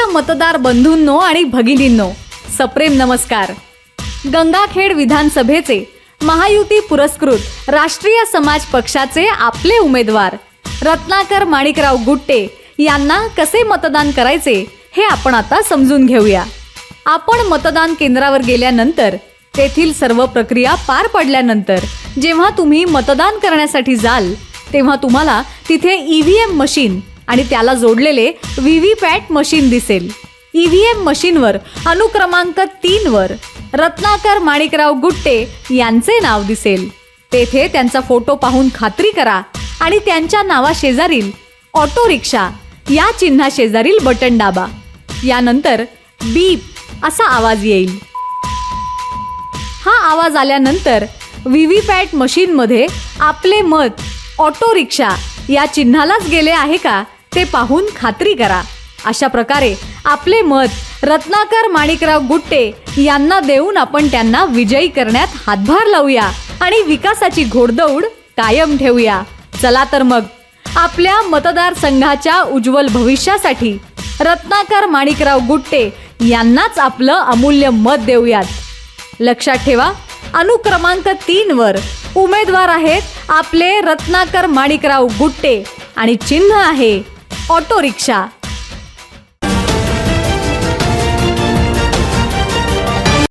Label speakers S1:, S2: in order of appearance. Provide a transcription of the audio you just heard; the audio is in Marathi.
S1: प्रिय मतदार बंधूंनो आणि भगिनींनो सप्रेम नमस्कार. गंगाखेड विधानसभेचे महायुती पुरस्कृत राष्ट्रीय समाज पक्षाचे आपले उमेदवार रत्नाकर माणिकराव गुट्टे यांना कसे मतदान करायचे हे आपण आता समजून घेऊया. आपण मतदान केंद्रावर गेल्यानंतर तेथील सर्व प्रक्रिया पार पडल्यानंतर जेव्हा तुम्ही मतदान करण्यासाठी जाल तेव्हा तुम्हाला तिथे ई व्ही एम मशीन आणि त्याला जोडलेले व्हीव्हीपॅट व्ही पॅट मशीन दिसेल. ई व्ही एम मशीनवर अनुक्रमांक तीन वर रत्नाकर माणिकराव गुट्टे यांचे नाव दिसेल. तेथे त्यांचा फोटो पाहून खात्री करा आणि त्यांच्या नावा शेजारील ऑटो रिक्षा या चिन्हा शेजारील बटन दाबा. यानंतर बीप असा आवाज येईल. हा आवाज आल्यानंतर व्ही पॅट मशीनमध्ये आपले मत ऑटो रिक्षा या चिन्हालाच गेले आहे का? ते पाहून खात्री करा. अशा प्रकारे आपले मत रत्नाकर माणिकराव गुट्टे यांना देऊन आपण त्यांना विजयी करण्यात हातभार लावूया आणि विकासाची घोडदौड कायम ठेवूया. चला तर मग आपल्या मतदारसंघाच्या उज्ज्वल भविष्यासाठी रत्नाकर माणिकराव गुट्टे यांनाच आपलं अमूल्य मत देऊयात. लक्षात ठेवा अनुक्रमांक तीन वर उमेदवार आहेत आपले रत्नाकर माणिकराव गुट्टे आणि चिन्ह आहे ऑटो रिक्षा.